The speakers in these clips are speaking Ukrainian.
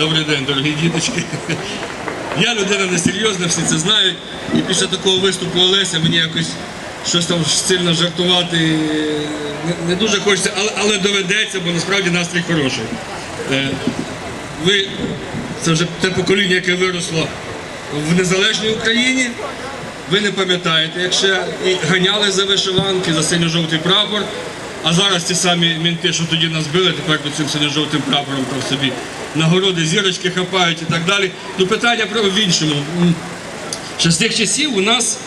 Добрий день, дорогі діточки. Я людина несерйозна, всі це знають. І після такого виступу Олеся мені якось щось там сильно жартувати не, дуже хочеться, але, але доведеться, бо насправді настрій хороший. Е, ви це вже те покоління, яке виросло в незалежній Україні. Ви не пам'ятаєте, як ще і ганяли за вишиванки, за синьо-жовтий прапор. А зараз ті самі мінти, що тоді нас били, тепер під цим синьо-жовтим прапором там собі нагороди, зірочки хапають і так далі. Ну питання про в іншому. Ще з тих часів у нас,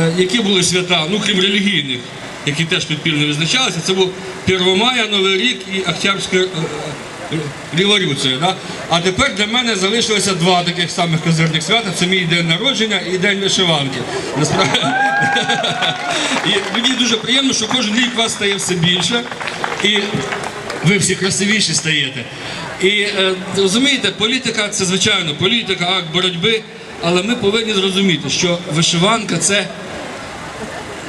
е, які були свята, ну крім релігійних, які теж підпільно визначалися, це був Первомая, Новий рік і Октябрьська е, е, революція. Да? А тепер для мене залишилося два таких самих козирних свята. Це мій день народження і день вишиванки. Насправді. Мені дуже приємно, що кожен рік вас стає все більше. І ви всі красивіші стаєте. І е, розумієте, політика це звичайно політика, акт боротьби. Але ми повинні зрозуміти, що вишиванка це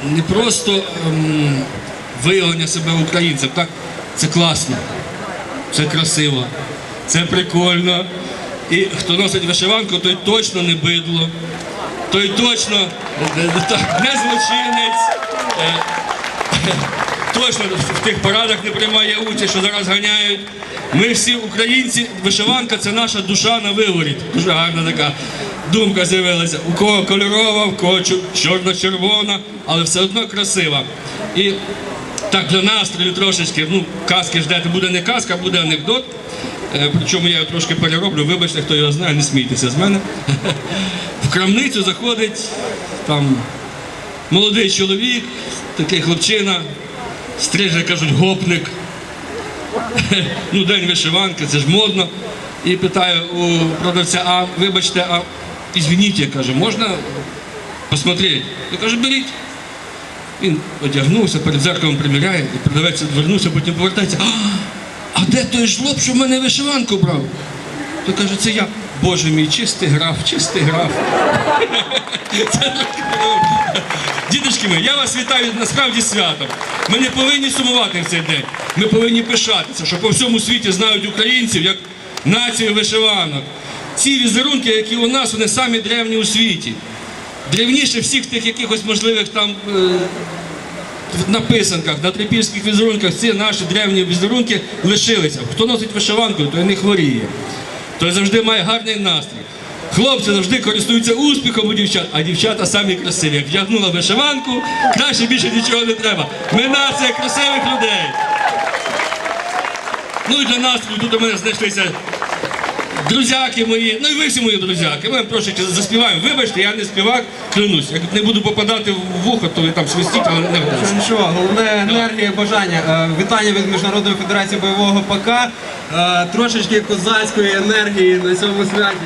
не просто ем, виявлення себе українцем. Так? Це класно, це красиво, це прикольно. І хто носить вишиванку, той точно не бидло, той точно е, е, так, не злочинець. Точно в тих парадах не приймає участь, що зараз ганяють. Ми всі українці, вишиванка це наша душа на виворіт. Дуже гарна така думка з'явилася. У кого кольорова, у кого чорно-червона, але все одно красива. І так для настрою трошечки, ну, казки ждете, буде не казка, буде анекдот. Е, Причому я його трошки перероблю, вибачте, хто його знає, не смійтеся з мене. В крамницю заходить там молодий чоловік, такий хлопчина, стриже, кажуть, гопник. Ну, день вишиванки, це ж модно. І питаю у продавця, а вибачте, а извините, каже, можна посмотреть? Я кажу, беріть. Він одягнувся, перед зеркалом приміряє, і продавець відвернувся, потім повертається. А, а де той жлоб, що в мене вишиванку брав? То каже, це я. Боже мій, чистий граф, чистий граф. Діточки мої, я вас вітаю насправді святом. Ми не повинні сумувати в цей день. Ми повинні пишатися, що по всьому світі знають українців як націю вишиванок. Ці візерунки, які у нас, вони самі древні у світі. Древніше всіх тих якихось можливих там е, на писанках, на трипільських візерунках ці наші древні візерунки лишилися. Хто носить вишиванку, той не хворіє, той завжди має гарний настрій. Хлопці завжди користуються успіхом у дівчат, а дівчата самі красиві. Як вдягнула вишиванку, краще більше нічого не треба. Ми нація красивих людей. Ну і для нас тут у мене знайшлися друзяки мої, ну і ви всі мої друзяки. Ми вам трошечки заспіваємо. Вибачте, я не співак, клянусь. Як не буду попадати в вухо, то ви там свистіть, але не голосно. Нічого, головне енергія бажання. Е, Вітання від Міжнародної федерації бойового ПК. Е, Трошечки козацької енергії на цьому святі.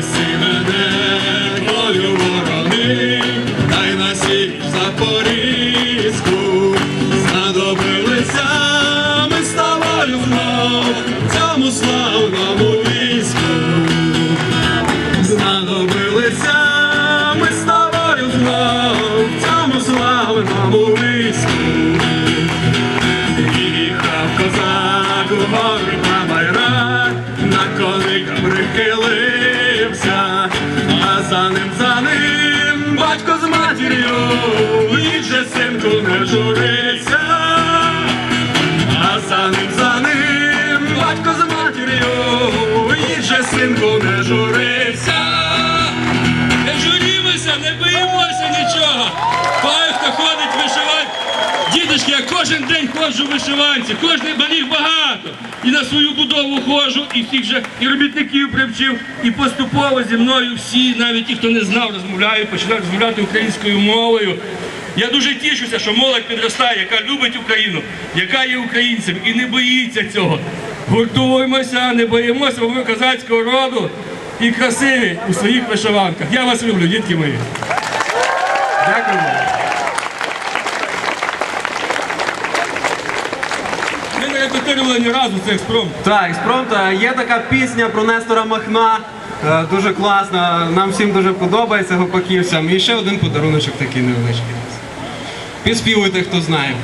Неси мене, кров'ю ворони, дай на січ Запорізьку, знадобилися ми з тобою знов цьому славному війську. Знадобилися ми з тобою знов цьому славному війську. Їхав козак у гору на байрак, на коника прихилився, журися, а за ним, за ним батько з матір'ю, і же синку не журися. Не журімося, не боїмося нічого. Той, хто ходить вишивати. Дідочки, я кожен день ходжу вишиванці, кожен бо багато. І на свою будову ходжу, і всіх же і робітників привчив, і поступово зі мною всі, навіть ті, хто не знав, розмовляють, починають розмовляти українською мовою. Я дуже тішуся, що молодь підростає, яка любить Україну, яка є українцем і не боїться цього. Гуртуємося, не боїмося, бо ми козацького роду і красиві у своїх вишиванках. Я вас люблю, дітки мої. Дякуємо. Ми не репетирували ні разу цей експром. Так, експромт, є така пісня про Нестора Махна. е, Дуже класна, нам всім дуже подобається гопаківцям. І ще один подаруночок такий невеличкий. Підспівуйте, хто знає.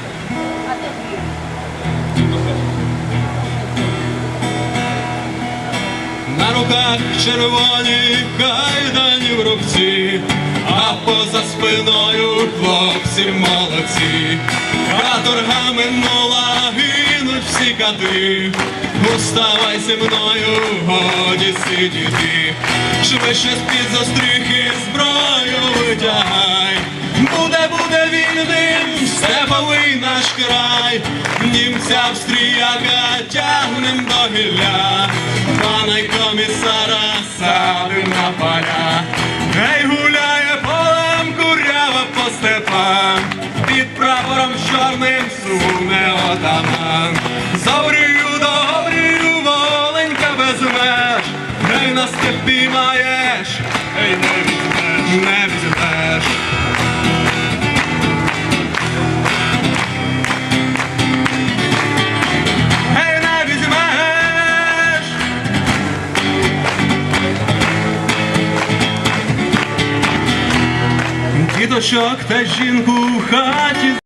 На руках червоні кайдані в рубці, а поза спиною хлопці молодці. Каторга минула, гинуть всі кати. Уставай зі мною, годі сидіти. Швидше з-під застрихи зброю витягай. Буде, буде вільним степовий наш край. Німця австріяка тягнем до гілля. Пана й комісара садим на поля. Гей гуляє полем курява по степам. Під прапором чорним суне отаман. Забрію, добрію, воленька без меж. Гей на степі маєш, гей не візьмеш. Діточок та жінку в хаті